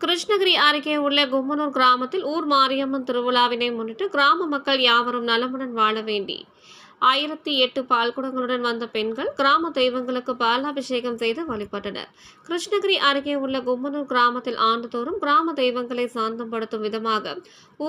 கிருஷ்ணகிரி அருகே உள்ள கும்மனூர் கிராமத்தில் ஊர் மாரியம்மன் திருவிழாவினை முன்னிட்டு கிராம மக்கள் யாவரும் நலமுடன் வாழ வேண்டி ஆயிரத்தி எட்டு பால்குடங்களுடன் வந்த பெண்கள் கிராம தெய்வங்களுக்கு பாலாபிஷேகம் செய்து வழிபட்டனர். கிருஷ்ணகிரி அருகே உள்ள கும்மனூர் கிராமத்தில் ஆண்டுதோறும் கிராம தெய்வங்களை சாந்தப்படுத்தும் விதமாக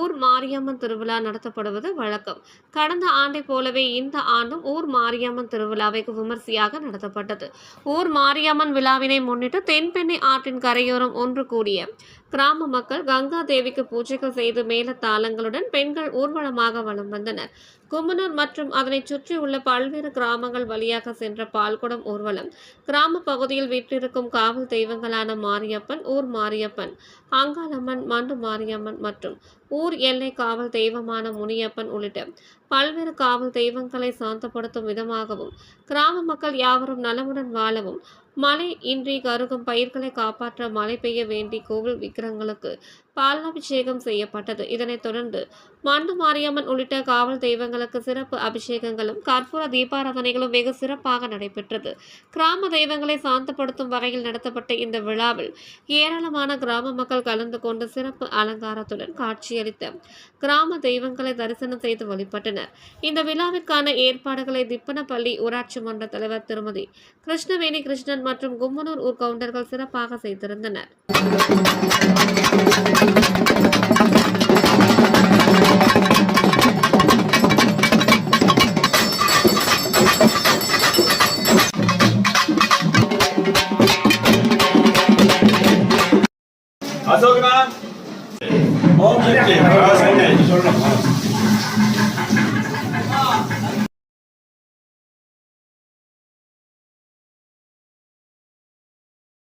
ஊர் மாரியம்மன் திருவிழா நடத்தப்படுவது வழக்கம். கடந்த ஆண்டை போலவே இந்த ஆண்டும் ஊர் மாரியம்மன் திருவிழாவை விமர்சையாக நடத்தப்பட்டது. ஊர் மாரியம்மன் விழாவினை முன்னிட்டு தென்பெண்ணை ஆற்றின் கரையோரம் ஒன்று கூடிய கிராம மக்கள் கங்கா தேவிக்கு பூஜைகள் செய்து மேலத்தாளங்களுடன் பெண்கள் ஊர்வலமாக வலம் வந்தனர். கும்மனூர் மற்றும் சுற்றி உள்ள பல்வேறு கிராமங்கள் வழியாக சென்ற பால்குடம் ஊர்வலம். கிராம பகுதியில் வீற்றிருக்கும் காவல் தெய்வங்களான மாரியப்பன் ஊர் மாரியப்பன் அங்காளம்மன் மண்டு மாரியம்மன் மற்றும் ஊர் எல்லை காவல் தெய்வமான முனியப்பன் உள்ளிட்ட பல்வேறு காவல் தெய்வங்களை சாந்தப்படுத்தும் விதமாகவும் கிராம மக்கள் யாவரும் நலமுடன் வாழவும் மழை இன்றி கருகும் பயிர்களை காப்பாற்ற மழை பெய்ய வேண்டி கோவில் விக்கிரங்களுக்கு பாலாபிஷேகம் செய்யப்பட்டது. இதனைத் தொடர்ந்து மண்டு மாரியம்மன் உள்ளிட்ட காவல் தெய்வங்களுக்கு சிறப்பு அபிஷேகங்களும் கற்பூர தீபாராதனைகளும் வெகு சிறப்பாக நடைபெற்றது. கிராம தெய்வங்களை சாந்தப்படுத்தும் வகையில் நடத்தப்பட்ட இந்த விழாவில் ஏராளமான கிராம மக்கள் கலந்து கொண்டு சிறப்பு அலங்காரத்துடன் காட்சியளித்த கிராம தெய்வங்களை தரிசனம் செய்து வழிபட்டனர். வழங்கினர் இந்த விழாவிற்கான ஏற்பாடுகளை திப்பனப்பள்ளி ஊராட்சி மன்ற தலைவர் திருமதி கிருஷ்ணவேணி கிருஷ்ணன் மற்றும் கும்மனூர் ஊர் கவுண்டர்கள் சிறப்பாக செய்திருந்தனர். அசோகனா ஓகே ஓகே சொல்றேன்